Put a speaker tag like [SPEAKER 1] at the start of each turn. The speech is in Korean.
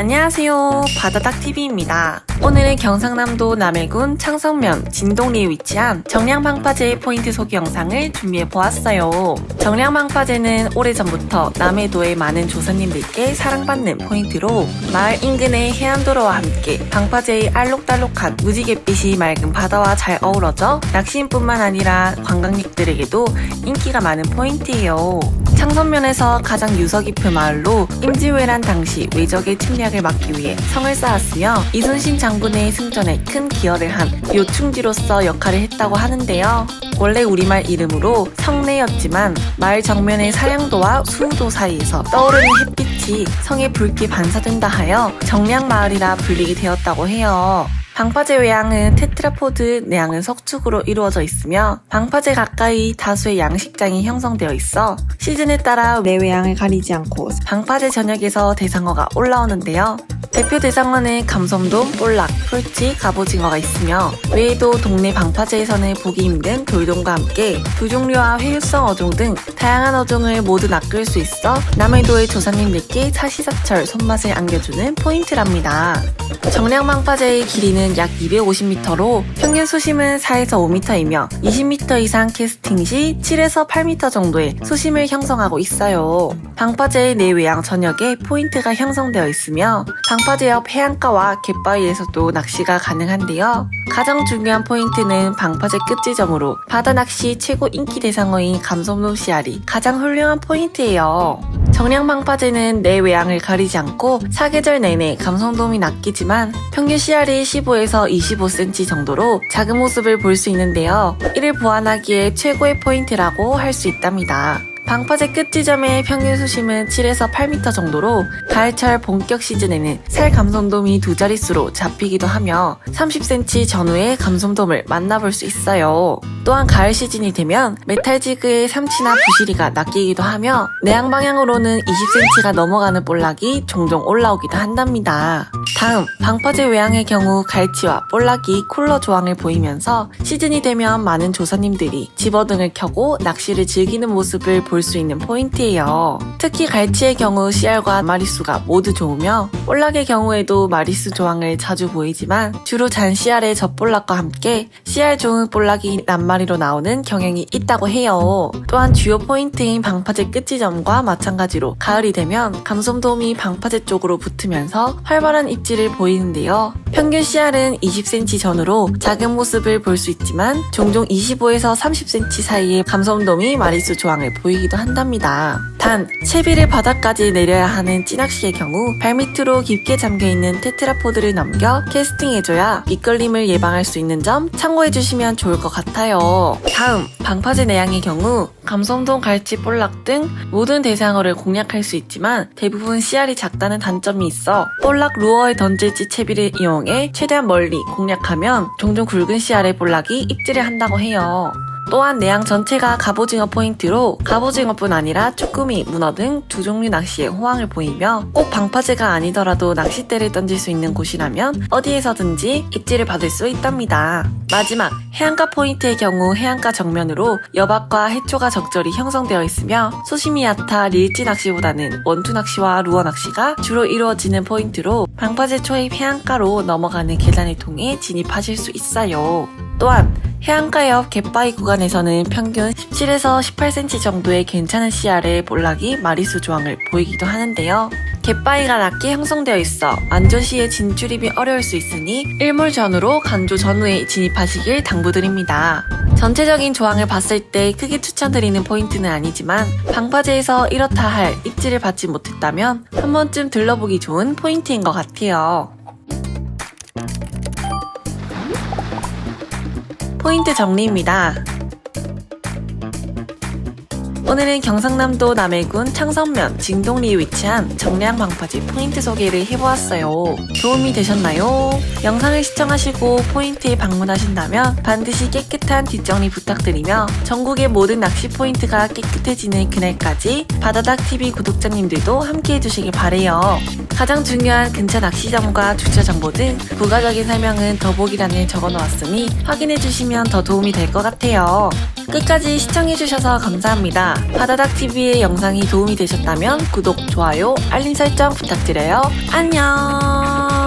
[SPEAKER 1] 안녕하세요. 바다닥TV입니다. 오늘은 경상남도 남해군 창성면 진동리에 위치한 정량방파제 포인트 소개 영상을 준비해 보았어요. 정량방파제는 오래전부터 남해도의 많은 조사님들께 사랑받는 포인트로 마을 인근의 해안도로와 함께 방파제의 알록달록한 무지갯빛이 맑은 바다와 잘 어우러져 낚시인뿐만 아니라 관광객들에게도 인기가 많은 포인트예요. 창선면에서 가장 유서 깊은 마을로 임진왜란 당시 외적의 침략을 막기 위해 성을 쌓았으며 이순신 장군의 승전에 큰 기여를 한 요충지로서 역할을 했다고 하는데요. 원래 우리말 이름으로 성내였지만 마을 정면의 사량도와 수우도 사이에서 떠오르는 햇빛이 성에 붉게 반사된다 하여 정량마을이라 불리게 되었다고 해요. 방파제 외양은 테트라포드 내양은 석축으로 이루어져 있으며 방파제 가까이 다수의 양식장이 형성되어 있어 시즌에 따라 내외양을 가리지 않고 방파제 전역에서 대상어가 올라오는데요. 대표 대상어는 감섬돔, 볼락, 풀치, 갑오징어가 있으며 외에도 동네 방파제에서는 보기 힘든 돌돔과 함께 두 종류와 회유성 어종 등 다양한 어종을 모두 낚을 수 있어 남해도의 조사님들께 사시사철 손맛을 안겨주는 포인트랍니다. 정량 방파제의 길이는 약 250m로 평균 수심은 4에서 5m이며 20m 이상 캐스팅 시 7에서 8m 정도의 수심을 형성하고 있어요. 방파제의 내외양 전역에 포인트가 형성되어 있으며 방파제 옆 해안가와 갯바위에서도 낚시가 가능한데요. 가장 중요한 포인트는 방파제 끝지점으로 바다 낚시 최고 인기 대상어인 감성돔 씨알이 가장 훌륭한 포인트예요. 정량 방파제는 내 외양을 가리지 않고 사계절 내내 감성돔이 낚이지만 평균 씨알이 15에서 25cm 정도로 작은 모습을 볼 수 있는데요. 이를 보완하기에 최고의 포인트라고 할 수 있답니다. 방파제 끝 지점의 평균 수심은 7에서 8m 정도로 가을철 본격 시즌에는 살 감성돔이 두 자릿수로 잡히기도 하며 30cm 전후의 감성돔을 만나볼 수 있어요. 또한 가을 시즌이 되면 메탈지그의 삼치나 부시리가 낚이기도 하며 내양 방향으로는 20cm가 넘어가는 볼락이 종종 올라오기도 한답니다. 다음 방파제 외양의 경우 갈치와 볼락이 쿨러 조항을 보이면서 시즌이 되면 많은 조사님들이 집어등을 켜고 낚시를 즐기는 모습을 볼 수 있는 포인트예요. 특히 갈치의 경우 씨알과 마리수가 모두 좋으며 볼락의 경우에도 마리수 조항을 자주 보이지만 주로 잔 씨알의 젖볼락과 함께 씨알 좋은 볼락이 낱마리로 나오는 경향이 있다고 해요. 또한 주요 포인트인 방파제 끝지점과 마찬가지로 가을이 되면 감솜돔이 방파제 쪽으로 붙으면서 활발한 입질을 보이는데요. 평균 씨알은 20cm 전후로 작은 모습을 볼 수 있지만 종종 25에서 30cm 사이의 감솜돔이 마리수 조항을 보이기도 한답니다. 단 채비를 바닥까지 내려야 하는 찌낚시의 경우 발밑으로 깊게 잠겨있는 테트라포드를 넘겨 캐스팅해줘야 미끌림을 예방할 수 있는 점 참고해주시면 좋을 것 같아요. 다음 방파제 내양의 경우 감성돔, 갈치, 볼락 등 모든 대상어를 공략할 수 있지만 대부분 씨알이 작다는 단점이 있어 볼락 루어의 던질지 채비를 이용해 최대한 멀리 공략하면 종종 굵은 씨알의 볼락이 입질을 한다고 해요. 또한 내양 전체가 갑오징어 포인트로 갑오징어뿐 아니라 쭈꾸미, 문어 등 두 종류 낚시에 호황을 보이며 꼭 방파제가 아니더라도 낚싯대를 던질 수 있는 곳이라면 어디에서든지 입질을 받을 수 있답니다. 마지막 해안가 포인트의 경우 해안가 정면으로 여박과 해초가 적절히 형성되어 있으며 얕아 릴지 낚시보다는 원투 낚시와 루어 낚시가 주로 이루어지는 포인트로 방파제 초입 해안가로 넘어가는 계단을 통해 진입하실 수 있어요. 또한 해안가 옆 갯바위 구간에서는 평균 17에서 18cm 정도의 괜찮은 씨알의 볼락이 마리수 조항을 보이기도 하는데요. 갯바위가 낮게 형성되어 있어 안전 시에 진출입이 어려울 수 있으니 일몰 전후로 간조 전후에 진입하시길 당부드립니다. 전체적인 조항을 봤을 때 크게 추천드리는 포인트는 아니지만 방파제에서 이렇다 할 입지를 받지 못했다면 한 번쯤 들러보기 좋은 포인트인 것 같아요. 포인트 정리입니다. 오늘은 경상남도 남해군 창성면 진동리에 위치한 정량 방파제 포인트 소개를 해보았어요. 도움이 되셨나요? 영상을 시청하시고 포인트에 방문하신다면 반드시 깨끗한 뒷정리 부탁드리며 전국의 모든 낚시 포인트가 깨끗해지는 그날까지 바다닥TV 구독자님들도 함께 해주시길 바래요. 가장 중요한 근처 낚시점과 주차 정보 등 부가적인 설명은 더보기란에 적어놓았으니 확인해주시면 더 도움이 될 것 같아요. 끝까지 시청해주셔서 감사합니다. 바다닥TV의 영상이 도움이 되셨다면 구독, 좋아요, 알림 설정 부탁드려요. 안녕!